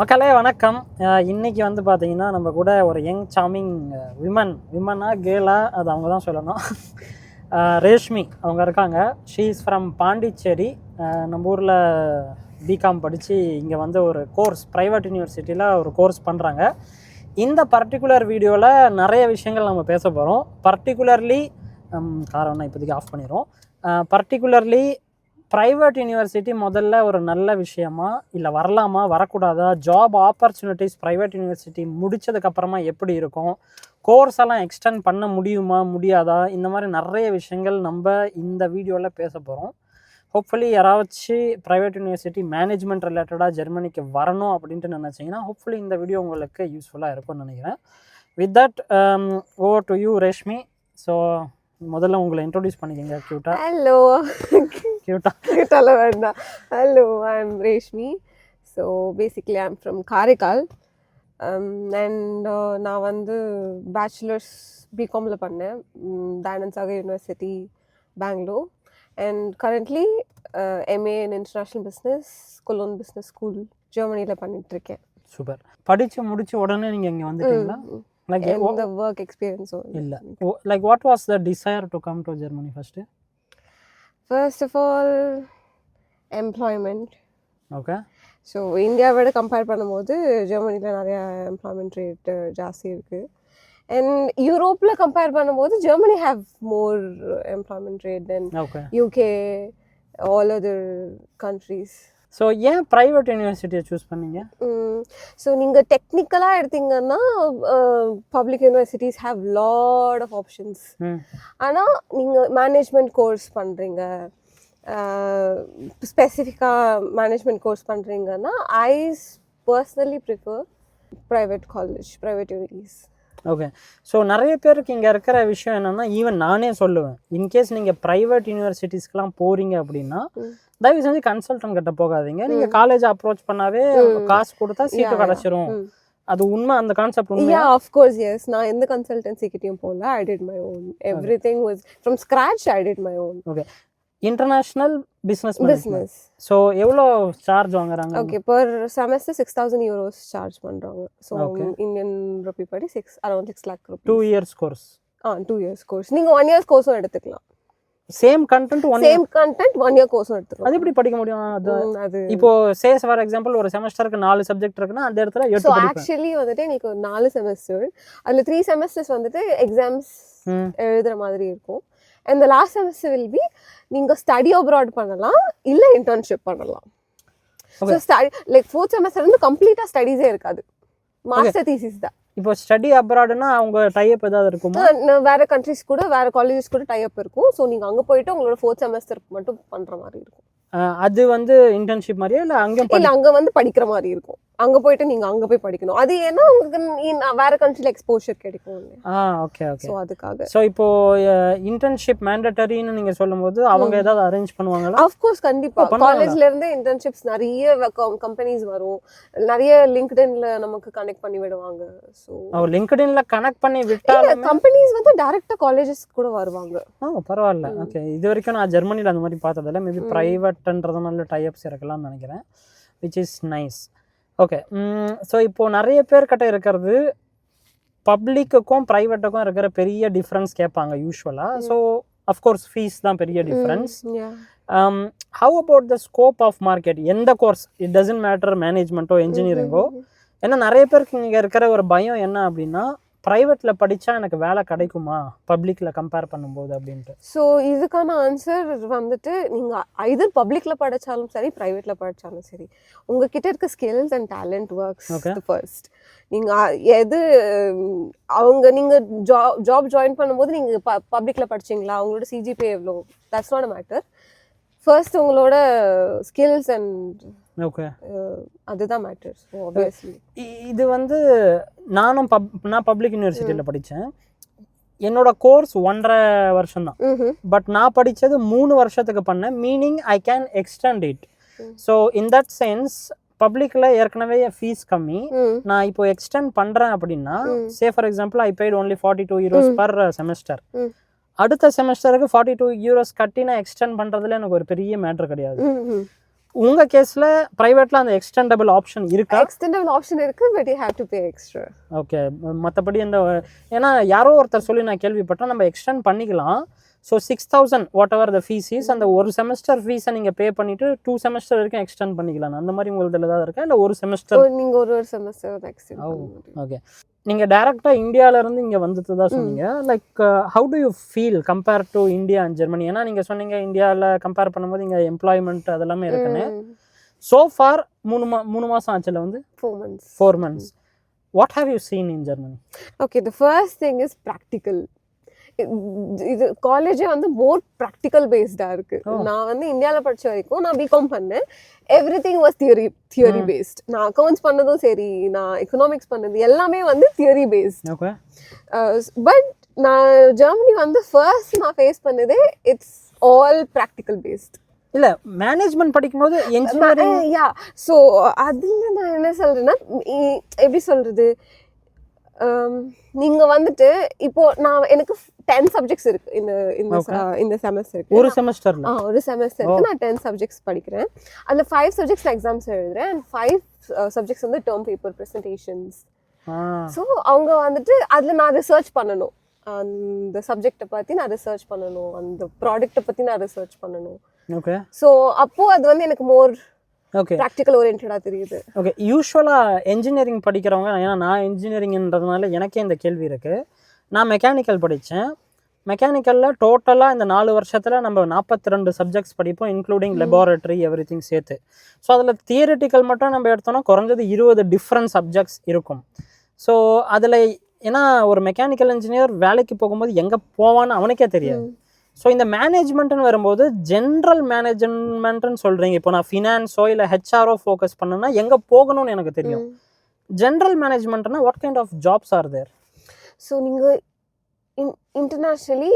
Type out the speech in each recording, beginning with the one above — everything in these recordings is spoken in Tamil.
மக்களே வணக்கம். இன்றைக்கி வந்து பார்த்தீங்கன்னா நம்ம கூட ஒரு யங் சாமிங் விமன் விமனா கேலா அது அவங்க தான் சொல்லணும் ரேஷ்மி அவங்க இருக்காங்க. She is from Pondicherry. நம்ம ஊரில் பிகாம் படித்து இங்கே வந்து ஒரு கோர்ஸ் ப்ரைவேட் யூனிவர்சிட்டியில் ஒரு கோர்ஸ் பண்ணுறாங்க இந்த பர்டிகுலர் வீடியோவில் நிறைய விஷயங்கள் நம்ம பேச போகிறோம் பர்டிகுலர்லி காரணம் இப்போதைக்கு ஆஃப் பண்ணிடுறோம். பர்டிகுலர்லி ப்ரைவேட் யூனிவர்சிட்டி முதல்ல ஒரு நல்ல விஷயமா இல்லை வரலாமா வரக்கூடாதா? ஜாப் ஆப்பர்ச்சுனிட்டிஸ் ப்ரைவேட் யூனிவர்சிட்டி முடித்ததுக்கப்புறமா எப்படி இருக்கும்? கோர்ஸ் எல்லாம் எக்ஸ்டெண்ட் பண்ண முடியுமா முடியாதா? இந்த மாதிரி நிறைய விஷயங்கள் நம்ம இந்த வீடியோவில் பேச போகிறோம் ஹோப்ஃபுல்லி யாராச்சும் ப்ரைவேட் யூனிவர்சிட்டி மேனேஜ்மெண்ட் ரிலேட்டடாக ஜெர்மனிக்கு வரணும் அப்படின்ட்டு நினச்சிங்கன்னா ஹோப்ஃபுல்லி இந்த வீடியோ உங்களுக்கு யூஸ்ஃபுல்லாக இருக்கும்னு நினைக்கிறேன். With that over to you Reshmi so முதல்ல உங்களை இன்ட்ரோடியூஸ் பண்ணிக்கங்க க்யூட்டா ஹலோ க்யூட்டா கிட்டல வேண்டாம். Hello I am Reshmi so basically I am from Karaikal and நான் வந்து பேச்சுலர்ஸ் பிகாமில் பண்ணேன். Dayanand Sagar university Bangalore and currently MA in international business Cologne business school ஜெர்மனியில் பண்ணிகிட்ருக்கேன் சூப்பர் படிச்சு முடிச்சு உடனே நீங்க இங்க வந்துட்டீங்களா? லைக் எந்த ஒர்க் எக்ஸ்பீரியன்ஸும் இல்ல. Like what was the desire to come to Germany first first of all employment okay so இந்தியாவோட கம்பேர் பண்ணும்போது ஜெர்மனியில் நிறையா எம்ப்ளாய்மெண்ட் ரேட்டு ஜாஸ்தி இருக்குது அண்ட் யூரோப்பில் கம்பேர் பண்ணும்போது Germany have more employment rate then UK all other countries so ஏன் ப்ரைவேட் யூனிவர்சிட்டியை சூஸ் பண்ணீங்க? ஸோ நீங்கள் டெக்னிக்கலாக எடுத்தீங்கன்னா public universities have lot of options ஆனால் நீங்கள் மேனேஜ்மெண்ட் கோர்ஸ் பண்ணுறீங்க ஸ்பெசிஃபிக்காக மேனேஜ்மெண்ட் கோர்ஸ் பண்ணுறீங்கன்னா I personally prefer private college private unis okay so நிறைய பேருக்கு இங்கே இருக்கிற விஷயம் என்னன்னா ஈவன் நானே சொல்லுவேன். இன்கேஸ் நீங்கள் ப்ரைவேட் யூனிவர்சிட்டிஸ்க்குலாம் போறீங்க அப்படின்னா. தயவு செஞ்சு கன்சல்டன்ட் கிட்ட போகாதீங்க. நீங்கள் காலேஜ் அப்ரோச் பண்ணாவே காசு கொடுத்தா சீட்டு. கிடச்சிரும். அது உண்மை அந்த கான்செப்ட் உண்மை யா ஆஃப்கோர்ஸ் எஸ் நான் எந்த கன்சல்டன்சி கிட்டேயும் போகல. I did my own every thing was from scratch I did my own okay international business business so எவ்வளோ சார்ஜ் வாங்குறாங்க? Okay per semester six thousand euros charge பண்ணுறாங்க ஸோ. இந்தியன் ருபி படி six around six lakh two rupee years course ah two years course நீங்கள் ஒன் இயர்ஸ் கோர்ஸும் எடுத்துக்கலாம். Same content one same content one year கோர்ஸும் எடுத்துக்கலாம். அது எப்படி படிக்க முடியும்? அது இப்போ சேஸ் ஃபார் எக்ஸாம்பிள் ஒரு செமஸ்டருக்கு நாலு சப்ஜெக்ட் இருக்குன்னா அந்த இடத்துல எட்டு ஆக்சுவலி வந்துட்டு எனக்கு நாலு செமஸ்டர் அதில் த்ரீ செமஸ்டர்ஸ் வந்துட்டு எக்ஸாம்ஸ் எழுதுற மாதிரி இருக்கும். And the last semester will be நீங்கள் ஸ்டடி அப்ராட் பண்ணலாம் இல்லை இன்டர்ன்ஷிப் பண்ணலாம். So. Study like fourth semester வந்து கம்ப்ளீட்டாக ஸ்டடீஸே இருக்காது. மாஸ்டர் தீசிஸ் தான். இப்போ ஸ்டடி அப்ராடுனா அவங்க டைப் ஏதாவது இருக்குமா? வேற கண்ட்ரிஸ் கூட வேற காலேஜஸ் கூட டைப் இருக்கும். ஸோ நீங்கள் அங்கே போயிட்டு உங்களோட ஃபோர்த் செமஸ்டர் மட்டும் பண்ணுற மாதிரி இருக்கும். அது வந்து இன்டர்ன்ஷிப் மாதிரியா இல்லை அங்கேயும் இல்ல அங்க வந்து படிக்கிற மாதிரி இருக்கும். அங்க போயிட்டு நீங்க அங்க போய் படிக்கணும். அது ஏன்னா உங்களுக்கு வேற கண்ட்ரில எக்ஸ்போஷர் கிடைக்கும் ஆ ஓகே ஓகே ஸோ அதுக்காக. ஸோ இப்போ இன்டர்ன்ஷிப் மேண்டட்டரின்னு நீங்க சொல்லும்போது அவங்க ஏதாவது அரேஞ்ச் பண்ணுவாங்களா? அஃப்கோர்ஸ் கண்டிப்பா. பண்ணுவாங்களா? காலேஜ்ல இருந்து இன்டர்ன்ஷிப்ஸ் நிறைய கம்பெனிஸ் வரும். நிறைய லிங்க்டின்ல நமக்கு கனெக்ட் பண்ணி விடுவாங்க. ஸோ லிங்க்டின்ல கனெக்ட் பண்ணி விட்டாலும்? கம்பெனிஸ் வந்து டைரக்டா காலேஜஸ் கூட வருவாங்க. ஓ பரவாயில்ல. ஓகே இது வரைக்கும் நான் ஜெர்மனியில் அந்த மாதிரி பார்த்ததில்ல. மேபி ப்ரைவேட்ன்றதுனால டைப்ஸ் இருக்கலாம்னு நினைக்கிறேன். Which is nice okay so இப்போது நிறைய பேர்கிட்ட இருக்கிறது பப்ளிக்குக்கும் ப்ரைவேட்டுக்கும் இருக்கிற பெரிய டிஃப்ரென்ஸ் கேட்பாங்க யூஸ்வலாக ஸோ அஃப்கோர்ஸ் ஃபீஸ் தான் பெரிய difference how about the scope of market எந்த கோர்ஸ் இட் டசன்ட் மேட்டர் மேனேஜ்மெண்ட்டோ இன்ஜினியரிங்கோ ஏன்னா நிறைய பேருக்கு இங்கே இருக்கிற ஒரு பயம் என்ன அப்படின்னா ப்ரைவேட்டில் படித்தா எனக்கு வேலை கிடைக்குமா? பப்ளிக்கில் கம்பேர் பண்ணும்போது அப்படின்ட்டு. ஸோ இதுக்கான ஆன்சர் வந்துட்டு நீங்க ஐதர் பப்ளிக்ல படிச்சாலும் சரி பிரைவேட்ல படிச்சாலும் சரி உங்ககிட்ட இருக்க skills and talent works. First நீங்க அ- எது அவங்க நீங்க ஜாப் ஜாப் ஜாயின் பண்ணும்போது நீங்க பப்ளிக்ல படிச்சீங்களா? அவங்களோட சிஜிபி எவ்வளோ? தட்ஸ் நாட் மேட்டர் ஃபர்ஸ்ட் உங்களோட ஸ்கில்ஸ் அண்ட் ஓகே அதுதான் மேட்டர் ஸோ ஆப்வியஸ்லி இது வந்து நானும் பப் நான் பப்ளிக் யூனிவர்சிட்டியில் படித்தேன் என்னோட கோர்ஸ் ஒன்றரை வருஷம் தான். பட் நான் படித்தது மூணு வருஷத்துக்கு பண்ணேன். Meaning I can extend it. So in that sense பப்ளிக்கில் ஏற்கனவே ஃபீஸ் கம்மி. நான் இப்போ எக்ஸ்டெண்ட் பண்ணுறேன் அப்படின்னா. Say for example I paid only forty two euros. Per semester. அடுத்த செமஸ்டருக்கு ஃபார்ட்டி டூ யூரோஸ் கட்டி நான் எக்ஸ்டெண்ட் பண்ணுறதுல எனக்கு ஒரு பெரிய மேட்ரு கிடையாது. உங்க கேஸ்ல பிரைவேட்ல அந்த எக்ஸ்டெண்டபிள் ஆப்ஷன் இருக்கா? எக்ஸ்டெண்டபிள் ஆப்ஷன் இருக்கு but you have to pay extra okay மற்றபடி இந்த ஏன்னா யாரோ ஒருத்தர் சொல்லி நான் கேள்விப்பட்டேன் நம்ம எக்ஸ்டெண்ட் பண்ணிக்கலாம். So six thousand whatever the fees is அந்த ஒரு செமஸ்டர் ஃபீஸை நீங்கள் பே பண்ணிட்டு டூ செமஸ்டர் வரைக்கும் எக்ஸ்டெண்ட் பண்ணிக்கலாம். அந்த மாதிரி உங்களுக்கு ஏதாவது இருக்கா? இல்லை ஒரு செமஸ்டர் நீங்க ஒரு ஒரு செமஸ்டர் Oh. ஓகே நீங்கள் டேரெக்டாக இந்தியாவிலேருந்து இங்கே வந்துட்டு தான் சொன்னீங்க. Like how do you feel compare to India and Germany ஏன்னா நீங்கள் சொன்னீங்க இந்தியாவில் கம்பேர் பண்ணும்போது இங்கே எம்ப்ளாய்மெண்ட் அதெல்லாமே இருக்குன்னு. ஸோ ஃபார் மூணு மா மூணு மாதம் ஆச்சுல வந்து? Four months four months what have you seen in Germany okay the first thing is practical இது காலேஜே வந்து மோர் ப்ராக்டிக்கல் பேஸ்டாக இருக்கு. Oh. நான் வந்து இந்தியாவில் படிச்ச வரைக்கும் நான் பிகாம் பண்ணேன். Everything was theory theory. Based நான் அக்கௌண்ட்ஸ் பண்ணதும் சரி நான் எக்கனாமிக்ஸ் பண்ணது எல்லாமே வந்து தியரி பேஸ்ட் பட் நான் ஜெர்மனி வந்து ஃபர்ஸ்ட் நான் ஃபேஸ் பண்ணதே இட்ஸ் ஆல் ப்ராக்டிக்கல் பேஸ்ட் இல்லை மேனேஜ்மெண்ட் படிக்கும்போது யா ஸோ அதில் நான் என்ன சொல்றேன்னா எப்படி சொல்றது? ஹம், நீங்க வந்துட்டு இப்போ நான் எனக்கு டென் சப்ஜெக்ட்ஸ் இருக்கு இந்த இந்த இந்த செமஸ்டருக்கு ஒரு செமஸ்டர்ல ஆ ஒரு செமஸ்டருக்கு நான் டென் சப்ஜெக்ட்ஸ் படிக்கிறேன். அதில் ஃபைவ் சப்ஜெக்ட்ஸ் எக்ஸாம்ஸ் எழுதுறேன். அண்ட் ஃபைவ் சப்ஜெக்ட்ஸ் வந்து டேர்ம் பேப்பர் ப்ரெசன்டேஷன்ஸ் ஸோ அவங்க வந்துட்டு அதில் நான் ரிசர்ச் பண்ணணும். அந்த சப்ஜெக்டை பற்றி நான் ரிசர்ச் பண்ணணும். அந்த ப்ராடக்ட்டை பற்றி நான் ரிசர்ச் பண்ணணும். ஓகே ஸோ அப்போ அது வந்து எனக்கு மோர் ஓகே ப்ராக்டிக்கல் ஓரியன்டாக தெரியுது. ஓகே யூஸ்வலாக என்ஜினியரிங் படிக்கிறவங்க ஏன்னா நான் இன்ஜினியரிங்ன்றதுனால எனக்கே இந்த கேள்வி இருக்குது நான் மெக்கானிக்கல் படித்தேன் மெக்கானிக்கலில் டோட்டலாக இந்த நாலு வருஷத்தில் நம்ம நாற்பத்தி ரெண்டு சப்ஜெக்ட்ஸ் படிப்போம் இன்க்ளூடிங் லெபார்ட்டரி எவ்ரி திங் சேர்த்து. ஸோ அதில் தியரிட்டிக்கல் மட்டும் நம்ம எடுத்தோம்னா குறைஞ்சது இருபது டிஃப்ரெண்ட் சப்ஜெக்ட்ஸ் இருக்கும். ஸோ அதில் ஏன்னா ஒரு மெக்கானிக்கல் இன்ஜினியர் வேலைக்கு போகும்போது எங்கே போவான்னு அவனுக்கே தெரியாது. ஸோ இந்த மேனேஜ்மெண்ட்னு வரும்போது ஜென்ரல் மேனேஜ்மெண்ட்னு சொல்கிறீங்க இப்போ நான் ஃபினான்ஸோ இல்லை ஹெச்ஆர்ஓ ஃபோக்கஸ் பண்ணேன்னா எங்கே போகணும்னு எனக்கு தெரியும். General மேனேஜ்மெண்ட்னா what kind of jobs are there so நீங்கள் in internationally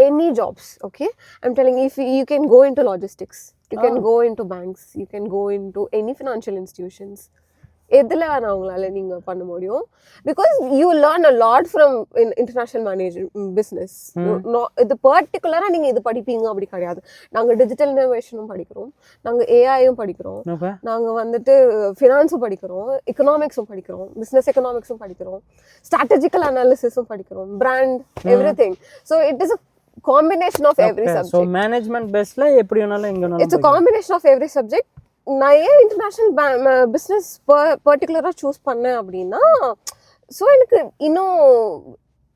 any jobs okay I'm telling if you can go in to logistics you can go in to banks you can go in to any financial institutions எதில் வேணா உங்களால் நீங்கள் பண்ண முடியும். Because you learn a lot from international manage business இது பர்டிகுலராக நீங்கள் இது படிப்பீங்க அப்படி கிடையாது. நாங்கள் டிஜிட்டல் இனோவேஷனும் படிக்கிறோம். நாங்கள் ஏஐயும் படிக்கிறோம். நாங்கள் வந்துட்டு ஃபினான்ஸும் படிக்கிறோம். எக்கனாமிக்ஸும் படிக்கிறோம். பிஸ்னஸ் எக்கனாமிக்ஸும் படிக்கிறோம். ஸ்ட்ராட்டஜிக்கல் அனாலிசிஸும் படிக்கிறோம். Brand everything so it is a combination of every so subject management பேஸில் எப்படி வேணாலும் it's a combination of every subject நான் ஏன் இன்டர்நேஷ்னல் பிஸ்னஸ் பர்டிகுலராக சூஸ் பண்ணேன் அப்படின்னா ஸோ எனக்கு இன்னும்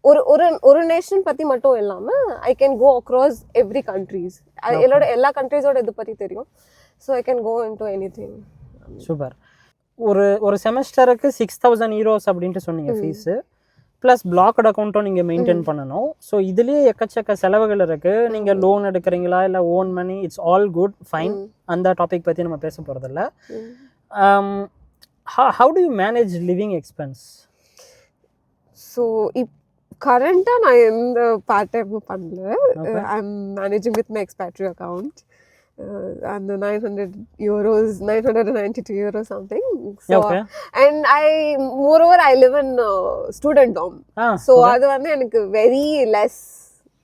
ஒரு ஒரு ஒரு நேஷன் பற்றி மட்டும் இல்லாமல் I can go across every countries என்னோட எல்லா கண்ட்ரீஸோட இது பற்றி தெரியும். So I can go in to anything super ஒரு ஒரு செமஸ்டருக்கு சிக்ஸ் தௌசண்ட் ஈரோஸ் அப்படின்ட்டு சொன்னீங்க ஃபீஸு ப்ளஸ் பிளாக்டு அக்கௌண்ட்டும் நீங்கள் மெயின்டைன் பண்ணணும். ஸோ இதுலேயே எக்கச்சக்க செலவுகள் இருக்குது நீங்கள் லோன் எடுக்கிறீங்களா? இல்லை own money it's all good fine அந்த டாபிக் பற்றி நம்ம பேச போகிறதில்ல how do you manage living expense so if கரண்ட்டாக நான் எந்த பார்ட் டைமும் பண்ணல. I am managing with my expatriate account அந்த nine hundred euros nine hundred ninety two euro something and I moreover I live in student ah so அது வந்து எனக்கு very less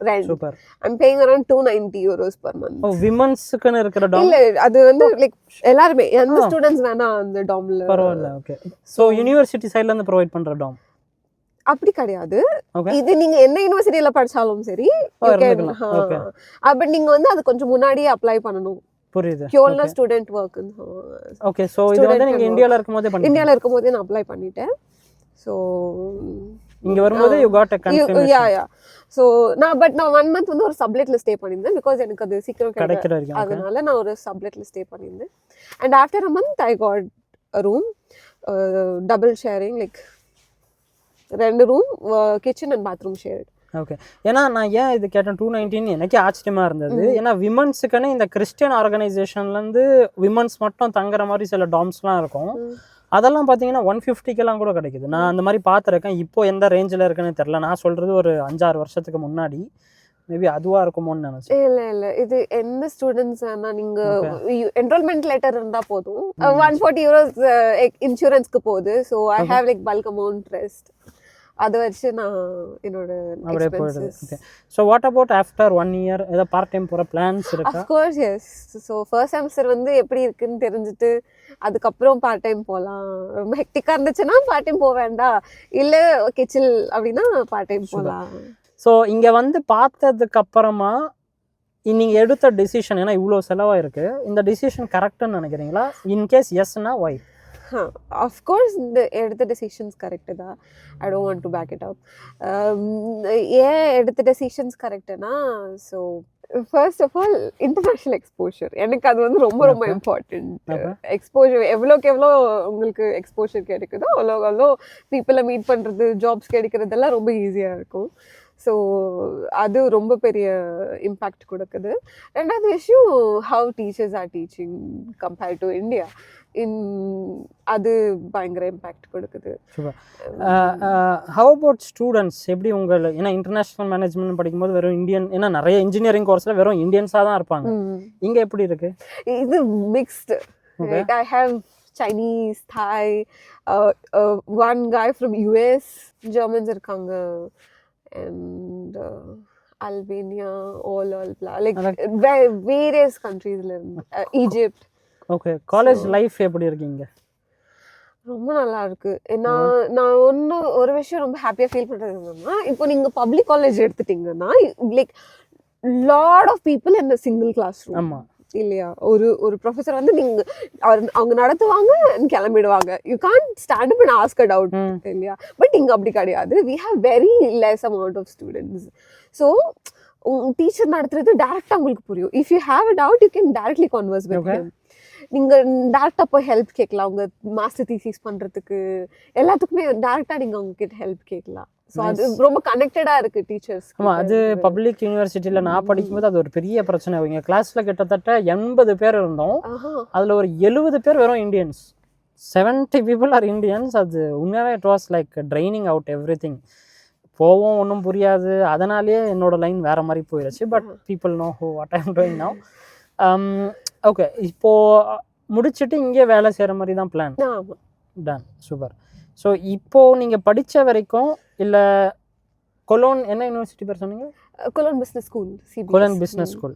rent super I'm paying around two ninety euros per month oh விமன்ஸுக்குன்னு இருக்கிற டாம் இல்ல அது வந்து லைக் எல்லாருமே எந்த. ஸ்டூடெண்ட்ஸ் வேணா அந்த டாம்ல பரவாயில்ல ஓகே ஸோ யூனிவர்சிட்டி சைட்லேருந்து ப்ரொவைட் பண்ணுற டாம் அப்படி கிடையாது. இது நீங்க என்ன யூனிவர்சிட்டியில படிச்சாலும் சரி. பட் நீங்க வந்து அது கொஞ்சம் முன்னாடியே அப்ளை பண்ணணும். புரியுது. பியூர்ல ஸ்டூடெண்ட் ஒர்க் ஓகே ஸோ இது வந்து work. இந்தியாவில் இருக்கும்போதே பண்ணி இந்தியால இருக்கும் போதே நான் அப்ளை பண்ணிட்டேன். ஸோ இங்கே வரும்போது you got a yeah confirmation yeah so நான் பட் நான் ஒன் மந்த் வந்து ஒரு சப்லெட்ல ஸ்டே பண்ணியிருந்தேன் பிகாஸ் எனக்கு அது சீக்கிரம் கிடைக்க கிடைக்கிற வரைக்கும் அதனால நான் ஒரு சப்லெட்ல ஸ்டே பண்ணியிருந்தேன். And after a month I got room double sharing like ரெண்டு room kitchen and bathroom shared okay ஏன்னா நான் ஏன் இது கேட்டேன்? டூ நைன்டீன் எனக்கே ஆச்சரியமா இருந்தது. ஏன்னா விமன்ஸுக்குன்னு இந்த கிறிஸ்டியன் ஆர்கனைசேஷன்லேருந்து விமன்ஸ் மட்டும் தங்குற மாதிரி சில டாம்ஸ்லாம் இருக்கும். அதெல்லாம் பார்த்தீங்கன்னா ஒன் ஃபிஃப்டிக்கெல்லாம் கூட கிடைக்குது. நான் அந்த மாதிரி பார்த்துருக்கேன் இப்போ எந்த ரேஞ்சில் இருக்குன்னு தெரில நான் சொல்கிறது ஒரு அஞ்சாறு வருஷத்துக்கு முன்னாடி. மேபி அதுவாக இருக்குமோன்னு நினச்சேன். இல்ல இல்ல இது எந்த ஸ்டூடெண்ட்ஸ் வேணா நீங்க என்ரோல்மெண்ட் லெட்டர் இருந்தா போதும். ஒன் ஃபார்ட்டி யூரோஸ் இன்சூரன்ஸ்க்கு போகுது. So I have like bulk amount rest அதை வச்சு நான் என்னோட அப்படியே போயிடுது. Okay so what about after one year ஏதோ பார்ட் டைம் போகிற பிளான்ஸ் இருக்கா of course yes so first semester வந்து எப்படி இருக்குன்னு தெரிஞ்சுட்டு அதுக்கப்புறம் பார்ட் டைம் போகலாம் ரொம்ப ஹெக்டிக்காக இருந்துச்சுன்னா பார்ட் டைம் போக வேண்டாம் இல்லை ஓகே சில் அப்படின்னா பார்ட் டைம். போகலாம் ஸோ இங்கே வந்து பார்த்ததுக்கு அப்புறமா நீங்கள் எடுத்த டிசிஷன் ஏன்னா இவ்வளோ செலவாயிருக்கு. இந்த டிசிஷன் கரெக்டுன்னு நினைக்கிறீங்களா? இன்கேஸ் எஸ்னா ஒய் அஃப்கோர்ஸ் இந்த எடுத்த டெசிஷன்ஸ் கரெக்டு தான். I don't want to back it up ஏன் எடுத்த decisions கரெக்டுனா so first of all international exposure எனக்கு அது வந்து ரொம்ப ரொம்ப Okay. எக்ஸ்போஷர் எவ்வளோக்கு எவ்வளோ உங்களுக்கு எக்ஸ்போஷர் கிடைக்குதோ அவ்வளோ அவ்வளோ பீப்புளை மீட் பண்ணுறது ஜாப்ஸ் கிடைக்கிறதெல்லாம் ரொம்ப ஈஸியாக இருக்கும். ஸோ அது ரொம்ப பெரிய இம்பேக்ட் கொடுக்குது. ரெண்டாவது விஷயம் how teachers are teaching compared to India அது பயங்கர இம்பேக்ட் கொடுக்குது. ஹவ் அபவுட் ஸ்டூடெண்ட்ஸ் எப்படி உங்கள் ஏன்னா இன்டர்நேஷ்னல் மேனேஜ்மெண்ட் படிக்கும்போது வெறும் இந்தியன் ஏன்னா நிறைய இன்ஜினியரிங் கோர்ஸில் வெறும் இந்தியன்ஸாக தான் இருப்பாங்க. இங்கே எப்படி இருக்கு? இது mixed. I have Chinese Thai one guy from US Germans இருக்காங்க. And Albania all all like various கண்ட்ரீஸ்ல இருந்து ஈஜிப்ட் ஓகே காலேஜ் லைஃப் எப்படி இருக்கீங்க? ரொம்ப நல்லா இருக்கு. நான் நான் ஒன்று ஒரு விஷயம் ரொம்ப ஹாப்பியாக ஃபீல் பண்ணுறது என்னன்னா இப்போ நீங்கள் பப்ளிக் காலேஜ் எடுத்துட்டீங்கன்னா லைக் லாட் ஆஃப் பீப்புள் இந்த சிங்கிள் கிளாஸ் ரூம் ஆமாம் இல்லையா? ஒரு ஒரு ப்ரொஃபஸர் வந்து நீங்க அவர் அவங்க நடத்துவாங்க கிளம்பிடுவாங்க. You can stand up and ask doubt இல்லையா? பட் இங்க அப்படி கிடையாது. We have very less amount of students so teacher நடத்துறது டேரக்டா உங்களுக்கு புரியும். If you have a doubt you can directly converse with Okay. Him நீங்க டேரக்டா போய் ஹெல்ப் கேட்கலாம். உங்க மாஸ்டர் தீசிஸ் பண்றதுக்கு எல்லாத்துக்குமே டேரக்டா நீங்க அவங்க கிட்ட ஹெல்ப் கேட்கலாம். ஸோ அது. ரொம்ப கனெக்டடா இருக்கு டீச்சர்ஸ் ஆமாம் அது பப்ளிக் யூனிவர்சிட்டியில் நான் படிக்கும்போது அது ஒரு பெரிய பிரச்சனை. எங்கள் கிளாஸில் கிட்டத்தட்ட எண்பது பேர் இருந்தோம். அதில் ஒரு எழுபது பேர் வெறும் Indians seventy people are Indians அது உண்மையாகவே it was like training out everything போவோம் ஒன்றும் புரியாது. அதனாலேயே என்னோட லைன் வேறு மாதிரி போயிடுச்சு but people know who what I'm doing now okay இப்போது முடிச்சுட்டு இங்கே வேலை செய்கிற மாதிரி தான் பிளான் ஆமா. டன் சூப்பர் ஸோ இப்போது நீங்கள் படித்த வரைக்கும் இல்லை கொலோன் என்ன யூனிவர்சிட்டி பேர் சொன்னீங்க? Cologne business school Cologne business school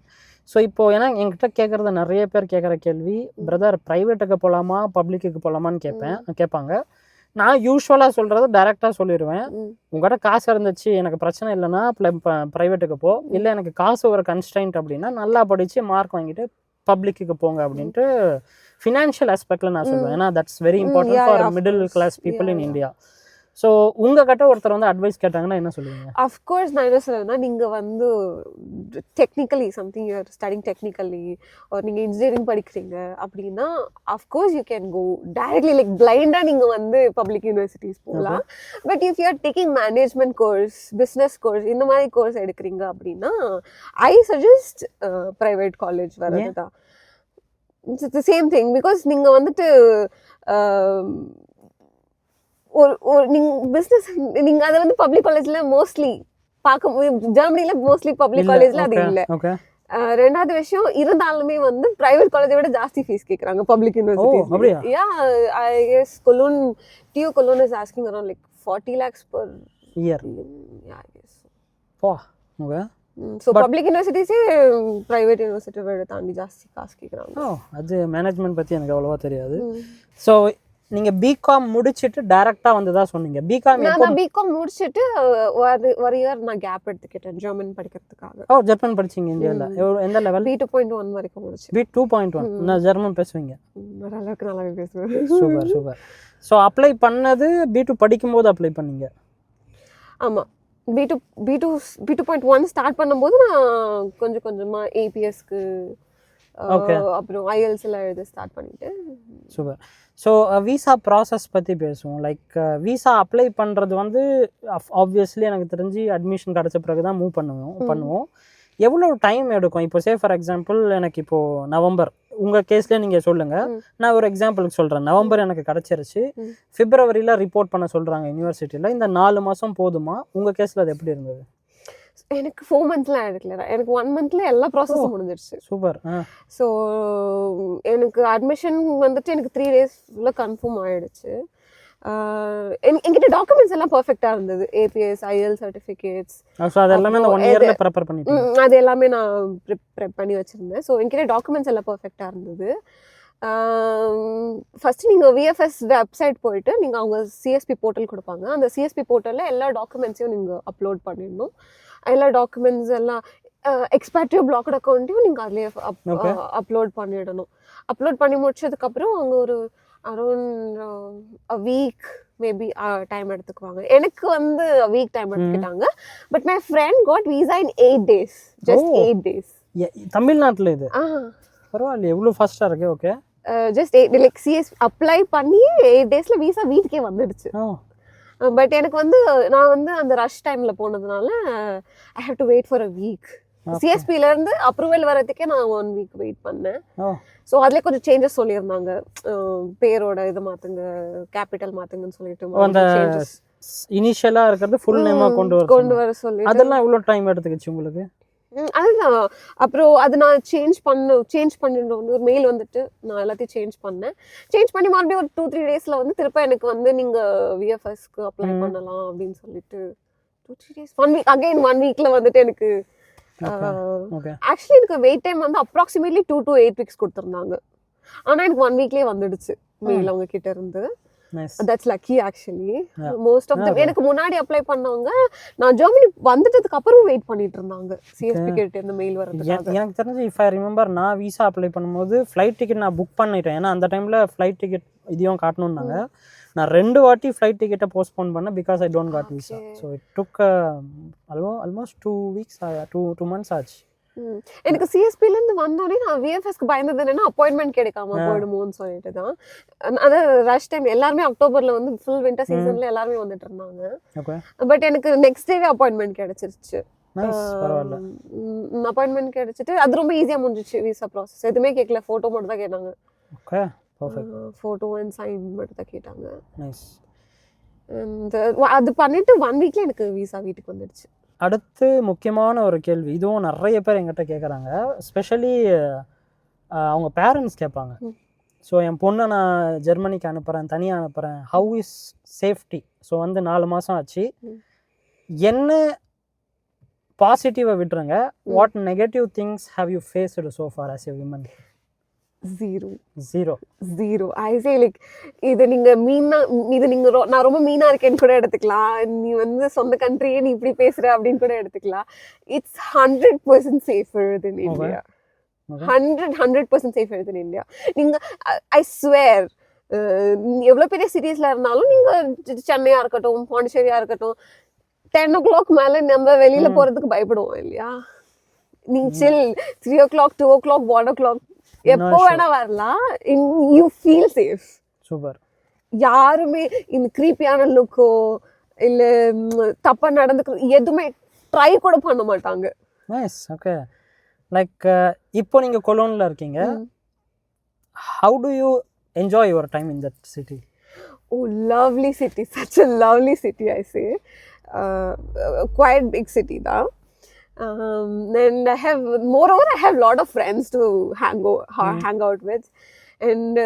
so இப்போ ஏன்னா என்கிட்ட கேட்குறது நிறைய பேர் கேட்குற கேள்வி. பிரதர் ப்ரைவேட்டுக்கு போகலாமா பப்ளிக்குக்கு போகலாமான்னு கேட்பேன் கேட்பாங்க நான் யூஸ்வலாக சொல்கிறது டைரெக்டாக சொல்லிடுவேன் உங்கள்கிட்ட காசு இருந்துச்சு எனக்கு பிரச்சனை இல்லைன்னா ப்ரைவேட்டுக்கு போ. இல்லை எனக்கு காசு ஒரு கன்ஸ்டைன்ட் அப்படின்னா நல்லா படித்து மார்க் வாங்கிட்டு பப்ளிக்குக்கு போங்க அப்படின்ட்டு ஃபினான்ஷியல் ஆஸ்பெக்டில் நான் சொல்லுவேன் ஏன்னா that's very important for middle. Class people in. India so உங்ககிட்ட ஒருத்தர் வந்து அட்வைஸ் கேட்டாங்கன்னா என்ன சொல்லுவீங்க? அஃப்கோர்ஸ் நான் என்ன சொல்லுவேன்னா நீங்கள் வந்து technically something you're studying technically ஒரு நீங்கள் இன்ஜினியரிங் படிக்கிறீங்க அப்படின்னா of course you can go directly like பிளைண்டாக நீங்கள் வந்து பப்ளிக் யூனிவர்சிட்டிஸ் போகலாம். But if you're taking management course business course இந்த மாதிரி கோர்ஸ் எடுக்கிறீங்க அப்படின்னா ஐ சஜஸ்ட் ப்ரைவேட் காலேஜ் வர்றது தான் இட்ஸ் சேம் திங் பிகாஸ் நீங்கள் வந்துட்டு um, ஒரு ஒரு நீங்க பிஸ்னஸ் நீங்க அதை வந்து பப்ளிக் காலேஜ்ல மோஸ்ட்லி பார்க்க ஜெர்மனில மோஸ்ட்லி பப்ளிக் காலேஜ்ல அது இல்ல. ரெண்டாவது விஷயம் இருந்தாலுமே வந்து பிரைவேட் காலேஜை விட ஜாஸ்தி ஃபீஸ் கேக்குறாங்க public? University yeah I guess Cologne too Cologne is asking around like forty lakhs per year yeah போ ஓகே ஸோ பப்ளிக் யூனிவர்சிட்டிஸே ப்ரைவேட் யூனிவர்சிட்டி விட தாண்டி ஜாஸ்தி காசு கேக்குறாங்க. ஓ அது மேனேஜ்மெண்ட் பற்றி எனக்கு அவ்வளோவா தெரியாது. ஸோ நீங்கள் பிகாம் முடிச்சுட்டு டைரெக்டாக வந்ததா சொன்னீங்க. பிகாம் நான் தான் பிகாம் முடிச்சுட்டு ஒரு ஒரு இயர் நான் கேப் எடுத்துக்கிட்டேன் ஜெர்மன் படிக்கிறதுக்காக. ஓ ஜெர்மன் படிச்சீங்க இந்தியாவில் எந்த level B two point one வரைக்கும் முடிச்சு. பி டூ பாயிண்ட் ஒன் நான் ஜெர்மன் பேசுவீங்க. ஓரளவுக்கு நல்லாவே பேசுவேன். Super super. ஸோ அப்ளை பண்ணது பி டூ படிக்கும்போது அப்ளை பண்ணீங்க. ஆமாம் B two B two B two point one start பண்ணும்போது நான் கொஞ்சம் கொஞ்சமாக ஏபிஎஸ்க்கு. அப்புறம் ஐஎல்ஸ் எல்லாம் எழுத ஸ்டார்ட் பண்ணிட்டு. சூப்பர். ஸோ விசா ப்ராசஸ் பற்றி பேசுவோம். லைக் விசா அப்ளை பண்ணுறது வந்து ஆப்வியஸ்லி எனக்கு தெரிஞ்சு அட்மிஷன் கிடச்ச பிறகு தான் மூவ் பண்ணுவோம். பண்ணுவோம். எவ்வளோ டைம் எடுக்கும்? இப்போ சே ஃபார் எக்ஸாம்பிள் எனக்கு இப்போது நவம்பர். உங்கள் கேஸ்லேயே நீங்கள் சொல்லுங்கள். நான் ஒரு எக்ஸாம்பிளுக்கு சொல்கிறேன் நவம்பர் எனக்கு கிடச்சிருச்சு. ம். பிப்ரவரியில் ரிப்போர்ட் பண்ண சொல்கிறாங்க யூனிவர்சிட்டியில் இந்த நாலு மாதம் போதுமா? உங்கள் கேஸில் அது எப்படி இருந்தது? எனக்கு ஃபோர் மந்த்ஸ்லாம் எடுக்கல எனக்கு ஒன் மந்த்ல எல்லா ப்ராசஸும் முடிஞ்சிருச்சு. சூப்பர் ஸோ எனக்கு அட்மிஷன் வந்துட்டு எனக்கு த்ரீ டேஸ்ல கன்ஃபார்ம் ஆயிடுச்சு. என்கிட்ட டாக்குமெண்ட்ஸ் எல்லாம் பர்ஃபெக்டாக இருந்தது. ஏபிஎஸ் ஐஎல் சர்டிஃபிகேட்ஸ் அது எல்லாமே அது எல்லாமே நான் ப்ரெப் பண்ணி வச்சுருந்தேன். ஸோ என்கிட்ட டாக்குமெண்ட்ஸ் எல்லாம் பர்ஃபெக்டாக இருந்தது. ஃபஸ்ட்டு நீங்கள் விஎஃப்எஸ் வெப்சைட் போயிட்டு நீங்கள் அவங்க சிஎஸ்பி போர்ட்டல் கொடுப்பாங்க. அந்த சிஎஸ்பி போர்ட்டலில் எல்லா டாக்குமெண்ட்ஸையும் நீங்கள் அப்லோட் பண்ணிடணும். எல்லா டாக்குமெண்ட்ஸ் எல்லாம் எக்ஸ்பேக்டிவ் பிளாக்ட் அக்கௌண்ட்டையும் நீங்கள் அதுலேயே. அப்லோட் பண்ணிடணும். அப்லோட் பண்ணி முடிச்சதுக்கப்புறம் அவங்க ஒரு around a week maybe time எடுத்துக்குவாங்க. எனக்கு வந்து வீக் டைம் எடுத்துக்கிட்டாங்க. But my friend got visa in eight days just. Eight days தமிழ்நாட்டுல இது? ஆ பரவாயில்லையே எவ்வளோ ஃபாஸ்ட்டாக இருக்கு okay just eight like CS apply பண்ணி எயிட் டேஸில் வீசா வீட்டுக்கே வந்துடுச்சு. பட் எனக்கு வந்து நான் வந்து அந்த ரஷ் டைம்ல போனதுனால I have to wait for a week சிஎஸ்பில இருந்து அப்ரூவல் வரதுக்கே நான் ஒன் வீக் வெயிட் பண்ணேன். ஸோ அதுல கொஞ்சம் சேஞ்சஸ் சொல்லியிருந்தாங்க. பேரோட இது மாத்துங்க கேபிட்டல் மாத்துங்கன்னு சொல்லிட்டு. இனிஷியலாக இருக்கிறது ஃபுல் நேமாக கொண்டு வர கொண்டு. வர சொல்லி அதெல்லாம் எவ்வளோ டைம் எடுத்துக்கிச்சு உங்களுக்கு? அதுதான். அப்புறம் அது நான் சேஞ்ச் பண்ண சேஞ்ச் பண்ணிடணும் ஒரு மெயில் வந்துட்டு நான் எல்லாத்தையும் சேஞ்ச் பண்ணேன். சேஞ்ச் பண்ணி மறுபடியும் ஒரு டூ த்ரீ டேஸில் வந்து திருப்ப எனக்கு வந்து நீங்கள் விஎஃப்எஸ்க்கு அப்ளை. பண்ணலாம் அப்படின்னு சொல்லிட்டு two three days one week again one வீக்கில் வந்துட்டு எனக்கு ஆக்சுவலி எனக்கு வெயிட் டைம் வந்து approximately two to eight weeks கொடுத்துருந்தாங்க. ஆனால் எனக்கு ஒன் வீக்லேயே வந்துடுச்சு மெயில் அவங்க கிட்ட இருந்து. That's lucky actually. Most of the Yeah. எனக்கு முன்னாடி அப்ளை பண்ணவங்க நான் ஜெர்மனி வந்துட்டதுக்கு அப்புறம் வெயிட் பண்ணிட்டு இருந்தாங்க. சிஎஸ்பி கிட்ட இருந்து மெயில் வரதுக்காக எனக்கு தெரிஞ்சு இஃப் ஐ ரிமெம்பர் நான் விசா அப்ளை பண்ணும்போது ஃப்ளைட் டிக்கெட் நான் புக் பண்ணிட்டேன். ஏன்னா அந்த டைமில் ஃப்ளைட் டிக்கெட் இதையும் காட்டணும்னாங்க. நான் ரெண்டு வாட்டி ஃப்ளைட் டிக்கெட்டை போஸ்ட்போன் பண்ணேன் because I don't got visa. So it took almost two weeks two two months ஆச்சு. எனக்கு சிஎஸ்பில இருந்து வந்தோடனே நான் விஎஃப்எஸ்க்கு பயந்தது என்னன்னா அப்பாயின்மெண்ட் கிடைக்காம. போயிடுமோன்னு சொல்லிட்டு தான். அதாவது ரஷ் டைம் எல்லாருமே அக்டோபர்ல வந்து ஃபுல் வின்டர் சீசன்ல எல்லாருமே வந்துட்டு இருந்தாங்க. பட் எனக்கு நெக்ஸ்ட் டேவே அப்பாயின்மெண்ட் கிடைச்சிருச்சு. அப்பாயின்மெண்ட் கிடைச்சிட்டு அது ரொம்ப ஈஸியா முடிஞ்சிச்சு விசா ப்ராசஸ் எதுவுமே கேட்கல ஃபோட்டோ மட்டும் தான் கேட்டாங்க. ஃபோட்டோ அண்ட் சைன் மட்டும் தான் கேட்டாங்க. அது பண்ணிட்டு ஒன் வீக்ல எனக்கு விசா வீட்டுக்கு வந்துடுச்சு. அடுத்து முக்கியமான ஒரு கேள்வி. இதுவும் நிறைய பேர் எங்கிட்ட கேட்குறாங்க ஸ்பெஷலி அவங்க பேரண்ட்ஸ் கேட்பாங்க. ஸோ என் பொண்ணை நான் ஜெர்மனிக்கு அனுப்புகிறேன் தனியாக அனுப்புகிறேன் ஹவு இஸ் சேஃப்டி ஸோ வந்து நாலு மாதம் ஆச்சு. என்ன பாசிட்டிவை விட்டுருங்க. What negative things have you faced so far as a women zero zero zero I say like இது நீங்க மீனா இது நீங்க நான் ரொம்ப மீனா இருக்கேன்னு கூட எடுத்துக்கலாம். நீ வந்து சொந்த கண்ட்ரியே நீ இப்படி பேசுற அப்படின்னு கூட எடுத்துக்கலாம். It's hundred percent safer than. India. Hundred hundred percent safer than India நீங்க ஐ ஸ்வேர் எவ்வளோ பெரிய சிட்டிஸ்ல இருந்தாலும் நீங்க செ- சென்னையா இருக்கட்டும் பாண்டிச்சேரியா இருக்கட்டும் டென் ஓ கிளாக் மேல நம்ம வெளியில ம். போறதுக்கு பயப்படுவோம் இல்லையா? நீங்க chill three o'clock two o'clock one o'clock எப்போ. வேணா வரலாம் யூ ஃபீல் சேஃப் சூப்பர் யாருமே இந்த க்ரீப்பியான லுக்கோ இல்ல ம், தப்பா நடந்துக்கிறது எதுவுமே ட்ரை கூட பண்ண மாட்டாங்க நைஸ் ஓகே லைக் இப்போ நீங்கள் கொலோனில் இருக்கீங்க. How do you enjoy your time in that city city. Such a lovely city, I say. Uh, uh, quite big city, though. Um, and I have, moreover, I have a lot of friends to hang, o- ha- Mm. hang out with. And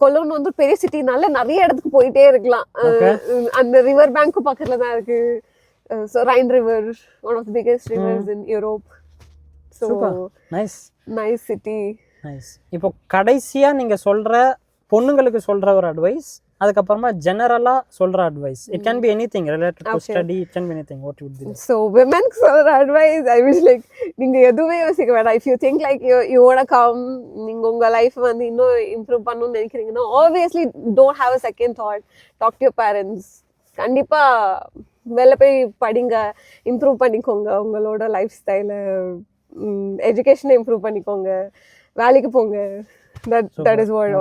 Cologne வந்து பெரிய சிட்டினால நிறைய இடத்துக்கு போயிட்டே இருக்கலாம். Uh, அந்த ரிவர் பேங்க்கும் பக்கத்துல தான் இருக்கு so Rhine river one of the biggest rivers in Europe so. Nice nice city nice இப்போ கடைசியாக நீங்கள் சொல்கிற பொண்ணுங்களுக்கு சொல்கிற ஒரு அட்வைஸ் அதுக்கப்புறமா ஜெனரலாக சொல்கிற advice it can be anything related to. Study it can be anything what would be so விமென்க்கு சொல்கிற அட்வைஸ் ஐ விஷ் லைக் நீங்கள் எதுவுமே யோசிக்க வேண்டாம் if you think like you you'd come நீங்கள் உங்கள் லைஃப் வந்து இன்னும் இம்ப்ரூவ் பண்ணணும்னு நினைக்கிறீங்கன்னா obviously don't have a second thought talk to your parents கண்டிப்பாக வெளில போய் படிங்க இம்ப்ரூவ் பண்ணிக்கோங்க உங்களோட லைஃப் ஸ்டைலை எஜுகேஷனை இம்ப்ரூவ் பண்ணிக்கோங்க. வேலைக்கு போங்க. That that is what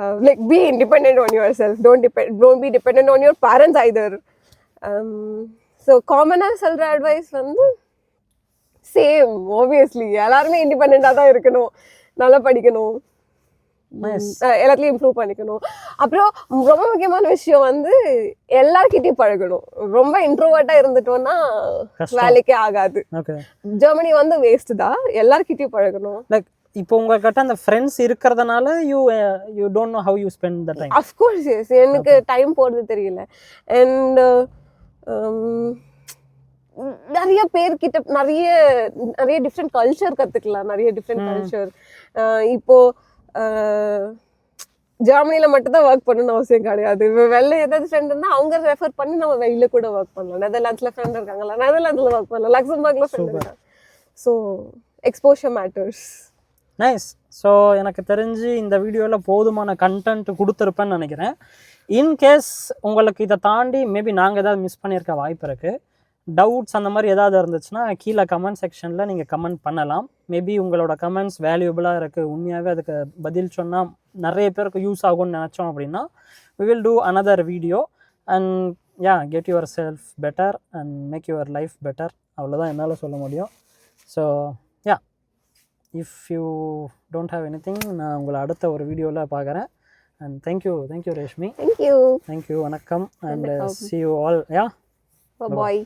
all like be independent on yourself don't depend don't be dependent on your parents either so காமனாக சொல்கிற அட்வைஸ் வந்து சேம் ஆப்வியஸ்லி எல்லாருமே இண்டிபெண்ட்டாக தான் இருக்கணும். நல்லா படிக்கணும். எல்லாத்துலயும் இம்ப்ரூவ் பண்ணிக்கணும். அப்புறம் ரொம்ப முக்கியமான விஷயம் வந்து எல்லார்கிட்டயும் பழகணும். ரொம்ப இன்ட்ரோவர்ட்டா இருந்துட்டோம்னா. வேலைக்கே ஆகாது. ஜெர்மனி வந்து வேஸ்ட் தான். எல்லார்கிட்டயும் பழகணும். லைக் இப்போ உங்ககிட்ட அந்த ஃப்ரெண்ட்ஸ் இருக்கிறதுனால you you don't know how you spend the time of course yes எனக்கு டைம் போகிறது தெரியல. அண்ட் நிறைய பேர்கிட்ட நிறைய நிறைய டிஃப்ரெண்ட் கல்ச்சர் கற்றுக்கலாம் நிறைய டிஃப்ரெண்ட். கல்ச்சர் இப்போ ஜெர்மனியில் மட்டும்தான் ஒர்க் பண்ணணும்னு அவசியம் கிடையாது. இப்போ வெளில ஏதாவது ஃப்ரெண்ட் இருந்தால் அவங்க ரெஃபர் பண்ணி நம்ம வெளியில கூட ஒர்க் பண்ணலாம். நெதர்லாண்ட்ஸில் ஃப்ரெண்ட் இருக்காங்களா நெதர்லாண்ட்ஸில் ஒர்க் பண்ணலாம். லக்சம்பர்கில் ஃப்ரெண்ட். இருக்காங்க so exposure matters nice so எனக்கு தெரிஞ்சு இந்த வீடியோவில் போதுமான கண்டென்ட் கொடுத்துருப்பேன்னு நினைக்கிறேன். இன்கேஸ் உங்களுக்கு இதை தாண்டி மேபி நாங்கள் ஏதாவது மிஸ் பண்ணியிருக்க வாய்ப்பு இருக்குது டவுட்ஸ் அந்த மாதிரி ஏதாவது இருந்துச்சுன்னா கீழே கமெண்ட் செக்ஷனில் நீங்கள் கமெண்ட் பண்ணலாம். மேபி உங்களோட கமெண்ட்ஸ் வேல்யூபிளாக இருக்குது உண்மையாகவே அதுக்கு பதில் சொன்னால் நிறைய பேருக்கு யூஸ் ஆகும்னு நினச்சோம் அப்படின்னா we will do another video and yeah get yourself better and make your life better அவ்வளோதான் என்னால் சொல்ல முடியும். So if you don't have anything நான் உங்களை அடுத்த ஒரு வீடியோவில் பார்க்குறேன். And thank you thank you Reshmi thank you thank you வணக்கம். And. See you all yeah bye